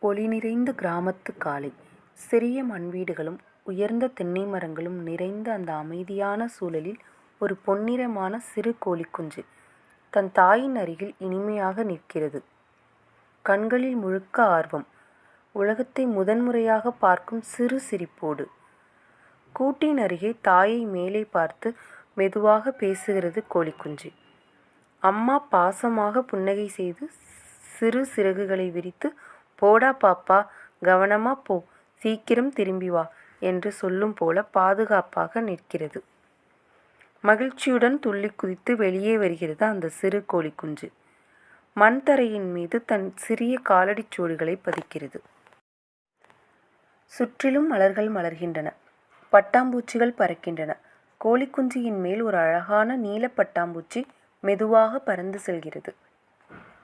ஒளி நிறைந்த கிராமத்து காலை. சிறிய மண் வீடுகளும் உயர்ந்த தென்னை மரங்களும் நிறைந்த அந்த அமைதியான சூழலில் ஒரு பொன்னிறமான சிறு கோழிக்குஞ்சு தன் தாயின் அருகில் இனிமையாக நிற்கிறது. கண்களில் முழுக்க ஆர்வம். உலகத்தை முதன்முறையாகப் பார்க்கும் சிறு சிரிப்போடு. கூட்டின் அருகே தாயை மேலே பார்த்து மெதுவாக பேசுகிறது கோழிக்குஞ்சு. அம்மா பாசமாக புன்னகை செய்து சிறு சிறகுகளை விரித்து போடா பாப்பா கவனமா போ சீக்கிரம் திரும்பி வா என்று சொல்லும் போல பாதுகாப்பாக நிற்கிறது. மகிழ்ச்சியுடன் துள்ளி குதித்து வெளியே வருகிறது அந்த சிறு கோழிக்குஞ்சு. குஞ்சு மண்தரையின் மீது தன் சிறிய காலடிச் சூடுகளை பதிக்கிறது. சுற்றிலும் மலர்கள் மலர்கின்றன. பட்டாம்பூச்சிகள் பறக்கின்றன. கோழிக்குஞ்சியின் மேல் ஒரு அழகான நீலப் பட்டாம்பூச்சி மெதுவாக பறந்து செல்கிறது.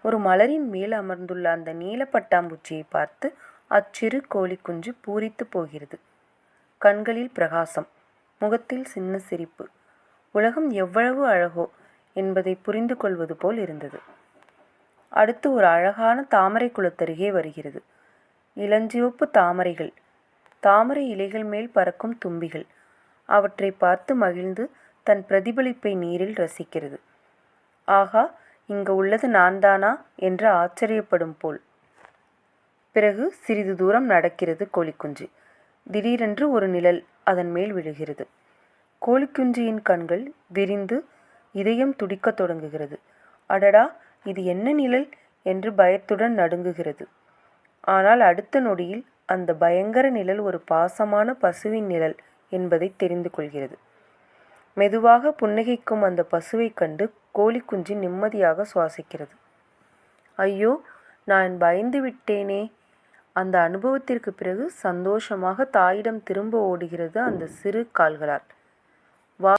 ஒரு மலரின் மேல் அமர்ந்துள்ள அந்த நீலப்பட்டாம்பூச்சியைப் பார்த்து அச்சிறு கோழிக்குஞ்சு பூரித்துப் போகிறது. கண்களில் பிரகாசம். முகத்தில் சின்ன சிரிப்பு. உலகம் எவ்வளவு அழகோ என்பதை புரிந்து கொள்வது போல் இருந்தது. அடுத்து ஒரு அழகான தாமரை குளத்தருகே வருகிறது. இளஞ்சிவப்பு தாமரைகள். தாமரை இலைகள் மேல் பறக்கும் தும்பிகள். அவற்றைப் பார்த்து மகிழ்ந்து தன் பிரதிபலிப்பை நீரில் ரசிக்கிறது. ஆகா இங்கு உள்ளது நான்தானா என்று ஆச்சரியப்படும் போல். பிறகு சிறிது தூரம் நடக்கிறது கோழிக்குஞ்சு. திடீரென்று ஒரு நிழல் அதன் மேல் விழுகிறது. கோழிக்குஞ்சியின் கண்கள் விரிந்து இதயம் துடிக்கத் தொடங்குகிறது. அடடா இது என்ன நிழல் என்று பயத்துடன் நடுங்குகிறது. ஆனால் அடுத்த நொடியில் அந்த பயங்கர நிழல் ஒரு பாசமான பசுவின் நிழல் என்பதை தெரிந்து கொள்கிறது. மெதுவாக புன்னகைக்கும் அந்த பசுவைக் கண்டு கோழிக்குஞ்சு நிம்மதியாக சுவாசிக்கிறது. ஐயோ நான் பயந்து விட்டேனே அந்த அனுபவத்திற்குப் பிறகு சந்தோஷமாக தாயிடம் திரும்ப ஓடுகிறது அந்த சிறு கால்களால். வா